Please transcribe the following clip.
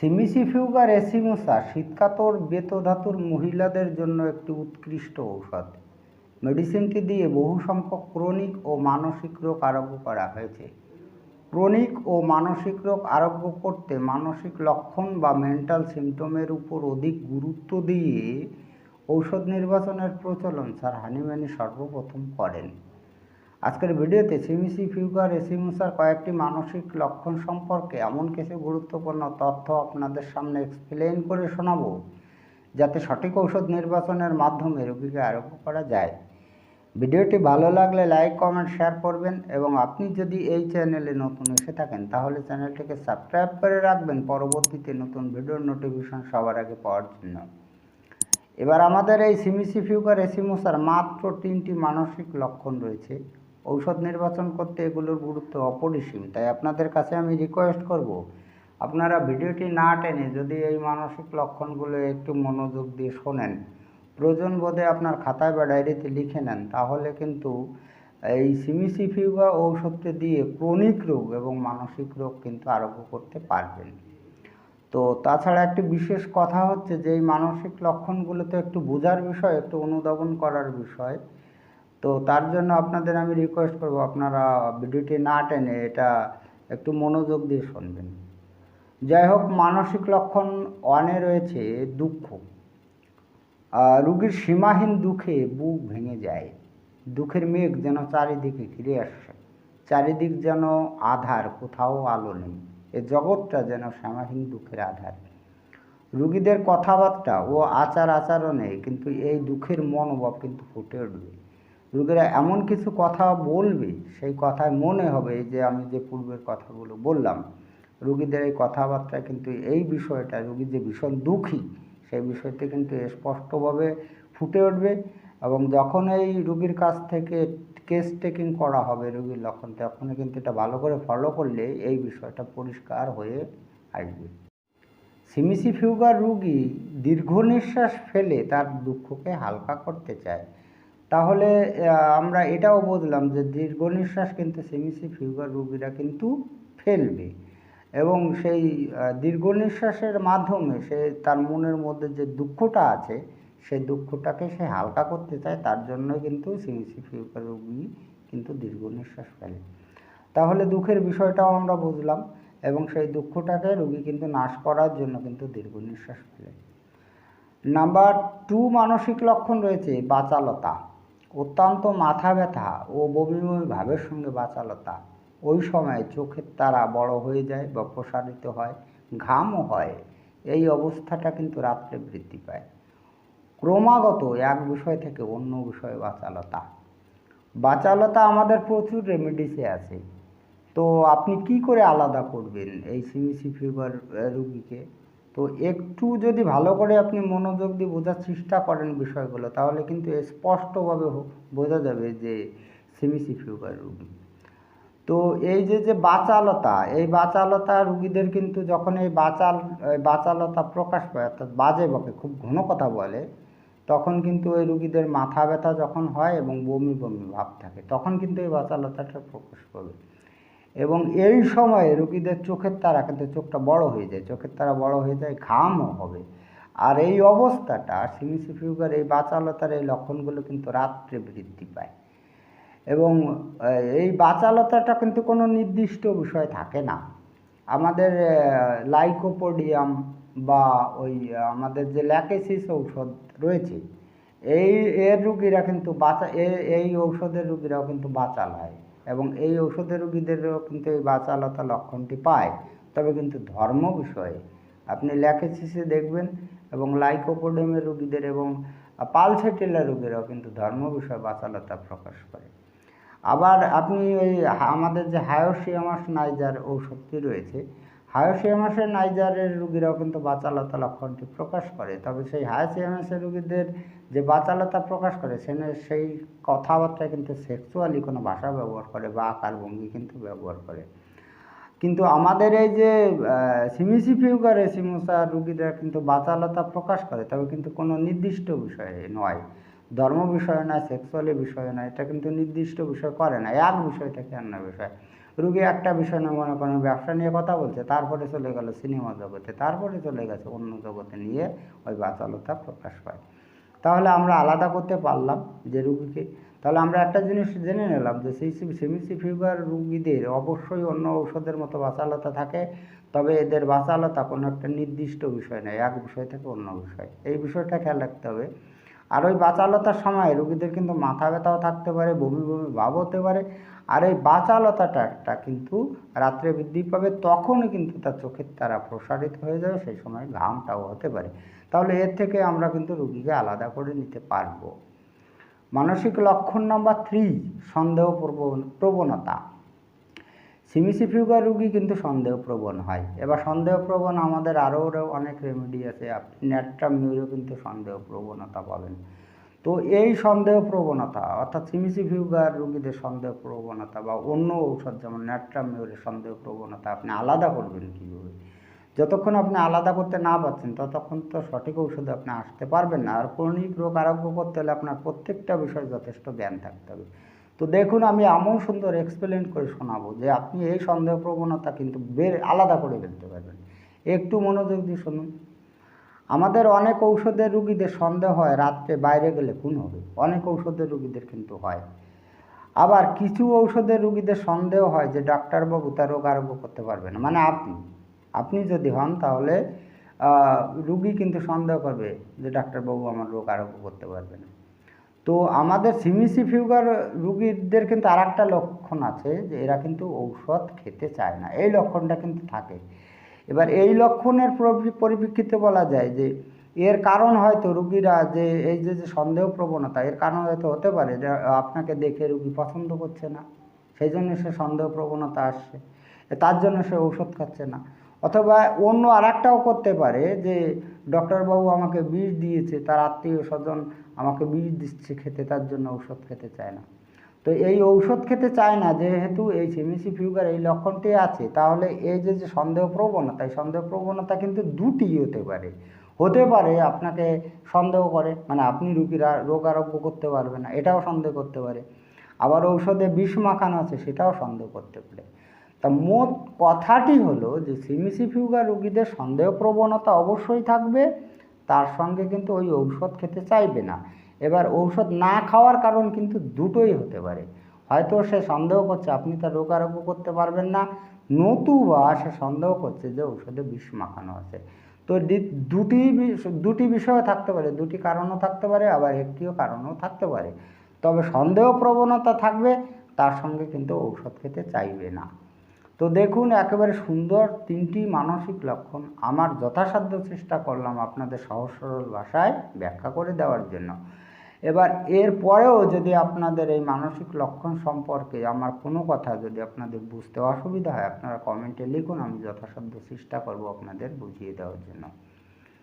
সিমিসিফিউগার এসিমোসা শীতকাতর বেতধাতুর মহিলাদের জন্য একটি উৎকৃষ্ট ঔষধ। মেডিসিনটি দিয়ে বহু সংখ্যক ক্রনিক ও মানসিক রোগ আরোগ্য করা হয়েছে। ক্রনিক ও মানসিক রোগ আরোগ্য করতে মানসিক লক্ষণ বা মেন্টাল সিমটমের উপর অধিক গুরুত্ব দিয়ে ঔষধ নির্বাচনের প্রচলন স্যার হানিম্যানি সর্বপ্রথম করেন। আজকের ভিডিওতে সিমিসি ফিউগার এসিমুসার কয়েকটি মানসিক লক্ষণ সম্পর্কে এমন কিছু গুরুত্বপূর্ণ তথ্য আপনাদের সামনে এক্সপ্লেইন করে শোনাবো, যাতে সঠিক ঔষধ নির্বাচনের মাধ্যমে রোগীকে আরোগ্য করা যায়। ভিডিওটি ভালো লাগলে লাইক কমেন্ট শেয়ার করবেন এবং আপনি যদি এই চ্যানেলে নতুন এসে থাকেন, তাহলে চ্যানেলটিকে সাবস্ক্রাইব করে রাখবেন পরবর্তীতে নতুন ভিডিওর নোটিফিকেশন সবার আগে পাওয়ার জন্য। এবার আমাদের এই সিমিসি ফিউগার এসিমোসার মাত্র তিনটি মানসিক লক্ষণ রয়েছে। ঔষধ নির্বাচন করতে এগুলোর গুরুত্ব অপরিসীম, তাই আপনাদের কাছে আমি রিকোয়েস্ট করব, আপনারা ভিডিওটি না টেনে যদি এই মানসিক লক্ষণগুলো একটু মনোযোগ দিয়ে শোনেন, প্রয়োজন বোধে আপনার খাতায় বা ডায়েরিতে লিখে নেন, তাহলে কিন্তু এই সিমিসি ফিউগা ঔষধটি দিয়ে ক্রনিক রোগ এবং মানসিক রোগ কিন্তু আরোগ্য করতে পারবেন। তো তাছাড়া একটি বিশেষ কথা হচ্ছে যে এই মানসিক লক্ষণগুলো তো একটু বোঝার বিষয়, একটু অনুধাবন করার বিষয় তো তার জন্য আপনাদের আমি রিকোয়েস্ট করব, আপনারা ভিডিওটি না টেনে এটা একটু মনোযোগ দিয়ে শুনবেন। যাই হোক, মানসিক লক্ষণ ওয়ানে রয়েছে দুঃখ। রুগীর সীমাহীন দুঃখে বুক ভেঙে যায়। দুঃখের মেঘ যেন চারিদিকে ঘিরে আসছে। চারিদিক যেন আধার, কোথাও আলো নেই। এ জগৎটা যেন সীমাহীন দুঃখের আধার। রুগীদের কথাবার্তা ও আচার আচরণে কিন্তু এই দুঃখের মনোভাব কিন্তু ফুটে উঠবে। রুগীরা এমন কিছু কথা বলবে? সেই কথায় মনে হবে যে আমি যে পূর্বের কথাগুলো বললাম। রুগীদের এই কথাবার্তায় কিন্তু এই বিষয়টা, রুগী যে ভীষণ দুঃখী, সেই বিষয়টি কিন্তু স্পষ্টভাবে ফুটে উঠবে এবং যখন এই রুগীর কাছ থেকে কেস টেকিং করা হবে রুগীর লক্ষণ তখনই কিন্তু এটা ভালো করে ফলো করলে এই বিষয়টা পরিষ্কার হয়ে আসবে। সিমিসি ফিউগার রুগী দীর্ঘ নিঃশ্বাস ফেলে তার দুঃখকে হালকা করতে চায়। তাহলে আমরা এটাও বুঝলাম যে দীর্ঘ নিঃশ্বাস কিন্তু সেমিসি ফিউগার রুগীরা কিন্তু ফেলবে। এবং সেই দীর্ঘ নিঃশ্বাসের মাধ্যমে সে তার মনের মধ্যে যে দুঃখটা আছে সেই দুঃখটাকে সে হালকা করতে চায়, তার জন্য কিন্তু সিমিসি ফিউগার রোগী কিন্তু দীর্ঘ নিঃশ্বাস ফেলে। তাহলে দুঃখের বিষয়টাও আমরা বুঝলাম এবং সেই দুঃখটাকে রুগী কিন্তু নাশ করার জন্য কিন্তু দীর্ঘ নিঃশ্বাস ফেলে। নাম্বার টু মানসিক লক্ষণ রয়েছে বাচালতা। অত্যন্ত মাথা ব্যথা ও বমি বমি ভাবের সঙ্গে বাচালতা ওই সময় চোখের তারা বড় হয়ে যায় বা প্রসারিত হয়, ঘামও হয়। এই অবস্থাটা কিন্তু রাত্রে বৃদ্ধি পায়। ক্রমাগত এক বিষয় থেকে অন্য বিষয়ে বাচালতা বাচালতা আমাদের প্রচুর রেমেডিসে আছে। তো আপনি কি করে আলাদা করবেন এই সিমিসি ফিভার রুগীকে? তো একটু যদি ভালো করে আপনি মনোযোগ দিয়ে বোঝার চেষ্টা করেন বিষয়গুলো, তাহলে কিন্তু স্পষ্টভাবে বোঝা যাবে যে সিমিসি ফিভার রুগী। তো এই যে যে বাচালতা, এই বাচালতা রুগীদের কিন্তু যখন এই বাচাল বাচালতা প্রকাশ পায়, অর্থাৎ বাজে বকে, খুব ঘন কথা বলে, তখন কিন্তু ওই রুগীদের মাথা ব্যথা যখন হয় এবং বমি বমি ভাব থাকে, তখন কিন্তু এই বাচালতাটা প্রকাশ পাবে। এবং এই সময়ে রুগীদের চোখের তারা, কিন্তু চোখটা বড় হয়ে যায়, চোখের তারা বড় হয়ে যায়, ঘামও হবে। আর এই অবস্থাটা সিমিসি ফিউগার এই বাচালতার এই লক্ষণগুলো কিন্তু রাত্রে বৃদ্ধি পায়। এবং এই বাচালতাটা কিন্তু কোনো নির্দিষ্ট বিষয় থাকে না। আমাদের লাইকোপোডিয়াম বা ওই, আমাদের যে ল্যাকেসিস ঔষধ রয়েছে, এই, এর রুগীরা কিন্তু বাঁচা এই ঔষধের রুগীরাও কিন্তু বাচাল হয়। এবং এই ঔষধে রুগীদেরও কিন্তু এই বাচালতা লক্ষণটি পায়। তবে কিন্তু ধর্ম বিষয়ে আপনি ল্যাকেসিসে দেখবেন এবং লাইকোপোডিয়ামের রোগীদের এবং পালসেটিলা রোগীরাও কিন্তু ধর্ম বিষয়ে বাচালতা প্রকাশ করে। আবার আপনি ওই আমাদের যে হায়োসিয়ামাস নাইজার ঔষধটি রয়েছে হায়োসিয়ামাসের নাইজারের রুগীরাও কিন্তু বাচালতা লক্ষণটি প্রকাশ করে। তবে সেই হায়োসিয়ামাসের রুগীদের যে বাচালতা প্রকাশ করে সেখানে সেই কথাবার্তায় কিন্তু সেক্সুয়ালি কোনো ভাষা ব্যবহার করে বা আকার ভঙ্গি কিন্তু ব্যবহার করে। কিন্তু আমাদের এই যে সিমিসি ফিউগার এসিমোসা রুগীরা কিন্তু বাচালতা প্রকাশ করে, তবে কিন্তু কোনো নির্দিষ্ট বিষয়ে নয়। ধর্ম বিষয় নয় সেক্সুয়ালি বিষয় নয়, এটা কিন্তু নির্দিষ্ট বিষয় করে না এক বিষয় থেকে অন্য বিষয়? রুগী একটা বিষয় নিয়ে মনে করেন ব্যবসা নিয়ে কথা বলছে, তারপরে চলে গেল সিনেমা জগতে, তারপরে চলে গেছে অন্য জগতে নিয়ে ওই বাচালতা প্রকাশ পায়। তাহলে আমরা আলাদা করতে পারলাম যে রুগীকে, তাহলে আমরা একটা জিনিস জেনে নিলাম যে সেমিসি ফিভার রুগীদের অবশ্যই অন্য ঔষধের মতো বাচালতা থাকে, তবে এদের বাচালতা কোনো একটা নির্দিষ্ট বিষয় নয়, এক বিষয় থেকে অন্য বিষয়। এই বিষয়টা খেয়াল রাখতে হবে। আর ওই বাচালতার সময় রুগীদের কিন্তু মাথা ব্যথাও থাকতে পারে, বমি বমি ভাব হতে পারে। আর এই বাচালতাটা একটা কিন্তু রাত্রে বৃদ্ধি পাবে, তখনই কিন্তু তার চোখের তারা প্রসারিত হয়ে যাবে, সেই সময় ঘামটাও হতে পারে। তাহলে এর থেকে আমরা কিন্তু রুগীকে আলাদা করে নিতে পারব। মানসিক লক্ষণ নাম্বার থ্রি সন্দেহ প্রবণ- প্রবণতা। সিমিসি ফিউগার রুগী কিন্তু সন্দেহপ্রবণ হয়। এবার সন্দেহপ্রবণ আমাদের আরও অনেক রেমেডি আছে। আপনি ন্যাট্রাম মিউরও কিন্তু সন্দেহপ্রবণতা পাবেন। তো এই সন্দেহ প্রবণতা অর্থাৎ সিমিসি ফিউগার রুগীদের সন্দেহ প্রবণতা বা অন্য ঔষধ যেমন ন্যাট্রাম মিউরের সন্দেহ প্রবণতা আপনি আলাদা করবেন কীভাবে? যতক্ষণ আপনি আলাদা করতে না পারছেন, ততক্ষণ তো সঠিক ঔষধে আপনি আসতে পারবেন না। আর ক্রনিক রোগ আরোগ্য করতে হলে আপনার প্রত্যেকটা বিষয়ে যথেষ্ট জ্ঞান থাকতে হবে। তো দেখুন, আমি এমন সুন্দর এক্সপ্লেন করে শোনাবো যে আপনি এই সন্দেহ প্রবণতা কিন্তু বের আলাদা করে ফেলতে পারবেন। একটু মনোযোগ দিয়ে শুনুন। আমাদের অনেক ঔষধের রুগীদের সন্দেহ হয়, রাত্রে বাইরে গেলে খুন হবে। অনেক ঔষধের রুগীদের কিন্তু হয়। আবার কিছু ঔষধের রুগীদের সন্দেহ হয় যে ডাক্তারবাবু তার রোগ আরোগ্য করতে পারবে না। মানে আপনি আপনি যদি হন তাহলে রুগী কিন্তু সন্দেহ করবে যে ডাক্তারবাবু আমার রোগ আরোগ্য করতে পারবে না। তো আমাদের সিমিসি ফিউগার রুগীদের কিন্তু আর একটা লক্ষণ আছে যে এরা কিন্তু ঔষধ খেতে চায় না। এই লক্ষণটা কিন্তু থাকে। এবার এই লক্ষণের পরিপ্রেক্ষিতে বলা যায় যে এর কারণ হয়তো রুগীরা যে, এই যে যে সন্দেহ প্রবণতা এর কারণ হয়তো হতে পারে যে আপনাকে দেখে রুগী পছন্দ করছে না। সেই জন্য সে সন্দেহ প্রবণতা আসছে। তার জন্য সে ঔষধ খাচ্ছে না। অথবা অন্য আর করতে পারে যে, ডক্টরবাবু আমাকে বিষ দিয়েছে, তার আত্মীয় স্বজন আমাকে বিষ দিচ্ছে খেতে, তার জন্য ঔষধ খেতে চায় না। তো এই ঔষধ খেতে চায় না, যেহেতু এই সিমিসি ফিউগার এই লক্ষণটি আছে, তাহলে এই যে যে সন্দেহ প্রবণতা, এই সন্দেহ প্রবণতা কিন্তু দুটি হতে পারে। হতে পারে আপনাকে সন্দেহ করে মানে আপনি রুগীরা, রোগ আরোগ্য করতে পারবে না, এটাও সন্দেহ করতে পারে। আবার ঔষধে বিষ মাখানো আছে, সেটাও সন্দেহ করতে পারে। তা মোট কথাটি হলো যে সিমিসি ফিউগার রুগীদের সন্দেহ প্রবণতা অবশ্যই থাকবে, তার সঙ্গে কিন্তু ওই ঔষধ খেতে চাইবে না। এবার ঔষধ না খাওয়ার কারণ কিন্তু দুটোই হতে পারে। হয়তো সে সন্দেহ করছে, আপনি তার রোগ আরোগ্য করতে পারবেন না, নতুবা সে সন্দেহ করছে যে ঔষধে বিষ মাখানো আছে। তো দুটি দুটি বিষয় থাকতে পারে, দুটি কারণও থাকতে পারে, আবার একটিও কারণও থাকতে পারে। তবে সন্দেহ প্রবণতা থাকবে, তার সঙ্গে কিন্তু ঔষধ খেতে চাইবে না। তো দেখুন, একেবারে সুন্দর তিনটি মানসিক লক্ষণ আমার যথাসাধ্য চেষ্টা করলাম আপনাদের সহজ সরল ভাষায় ব্যাখ্যা করে দেওয়ার জন্য। এবার এর পরেও যদি আপনাদের এই মানসিক লক্ষণ সম্পর্কে আমার কোনো কথা যদি আপনাদের বুঝতে অসুবিধা হয়, আপনারা কমেন্টে লিখুন, আমি যথাসাধ্য চেষ্টা করব আপনাদের বুঝিয়ে দেওয়ার জন্য।